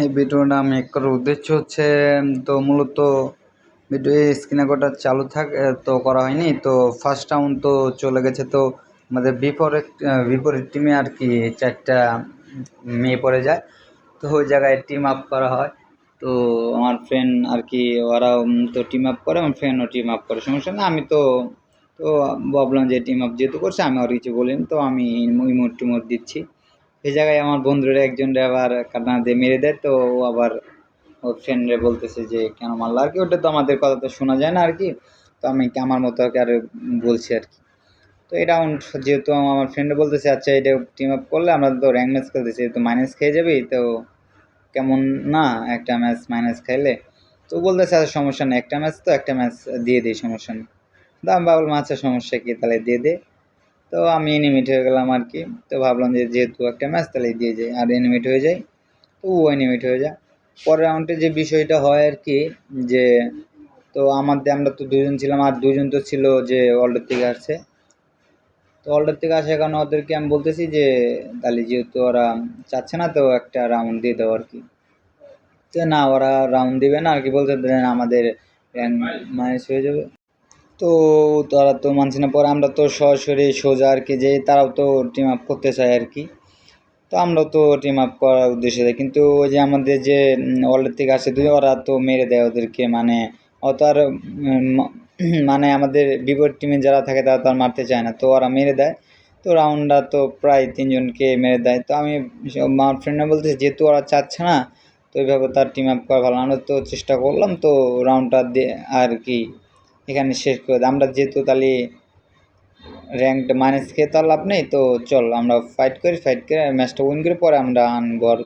এই ভিডিওটা মেক করার উদ্দেশ্য হচ্ছে তো মূলত ভিডিও স্ক্রিনে কোটা চালু থাক তো করা হয়নি। তো ফার্স্ট রাউন্ড তো চলে গেছে। তো আমাদের বিপরীত বিপরীত টিমে আর কি চারটা মেয়ে পড়ে যায়। তো ওই জায়গায় টিম আপ করা হয়। তো আমার ফ্রেন্ড আর কি, ওরা তো টিম আপ করে, আমার ফ্রেন্ডও টিম আপ করে। সমস্যা না আমি তো তো ভাবলাম যে টিম আপ যেহেতু করছে আমি আর কিছু বলিনি, তো আমি ইমোট টিমোট দিচ্ছি। এই জায়গায় আমার বন্ধুরা একজন আবার কান্না দিয়ে মেরে দেয়, তো ও আবার ওর ফ্রেন্ডরে বলতেছে যে, কেন মারলো? আর কি, ওটা তো আমাদের কথা তো শোনা যায় না আর কি, তো আমি আমার মতো আর কি আর বলছি আর কি। তো এই যেহেতু আমার ফ্রেন্ডে বলতেছে আচ্ছা এটা টিম আপ করলে আমরা তো র্যাঙ্ক ম্যাচ খেলতেছি তো মাইনাস খেয়ে যাবি, তো কেমন না একটা ম্যাচ মাইনাস খাইলে? তো বলতেছে আচ্ছা সমস্যা নেই, একটা ম্যাচ তো একটা ম্যাচ দিয়ে দিই, সমস্যা নেই। আমি ভাবলাম আচ্ছা সমস্যা কি? তাহলে দিয়ে দে। তো আমি এনিমিট হয়ে গেলাম আর কি। তো ভাবলাম যে যেহেতু একটা ম্যাচ তাহলে দিয়ে যাই, আর এনিমিট হয়ে যায় তো ও এনিমিট হয়ে যায়। পরের রাউন্ডে যে বিষয়টা হয় আর কি, যে তো আমাদের আমরা তো দুজন ছিলাম, আর দুজন তো ছিল যে ওয়ার্ল্ডের থেকে আসছে। তো ওয়ার্ল্ডের থেকে আসার কারণে ওদেরকে আমি বলতেছি যে, তাহলে যেহেতু ওরা চাচ্ছে না, তো একটা রাউন্ড দিয়ে দেবো আর কি। তো না, ওরা রাউন্ড দিবে না আর কি, বলতে আমাদের র্যাঙ্ক মাইনাস হয়ে যাবে। তো তারা তো মানছে না। পরে আমরা তো সরাসরি সোজা আর কি যে তারাও তো টিম আপ করতে চায় আর কি। তো আমরা তো টিম আপ করার উদ্দেশ্যে যাই। কিন্তু ওই যে আমাদের যে ওয়ার্ল্ডের থেকে আসে দুই, ওরা তো মেরে দেয় ওদেরকে। মানে অত আর মানে আমাদের বিপরীত টিমে যারা থাকে তারা তো আর মারতে চায় না। তো ওরা মেরে দেয়। তো রাউন্ডটা তো প্রায় তিনজনকে মেরে দেয়। তো আমি আমার ফ্রেন্ডরা বলতেছে, যেহেতু ওরা চাচ্ছে না, তো ওইভাবে তার টিম আপ করা ভালো আমরা তো চেষ্টা করলাম তো রাউন্ডটা দিয়ে আর কি এখানে শেষ করে আমরা যেহেতু তাহলে র্যাঙ্কড মাইনাস খেয়ে তো লাভ নেই, তো চল আমরা ফাইট করি ফাইট করে ম্যাচটা উইন করে পরে আমরা আনব আর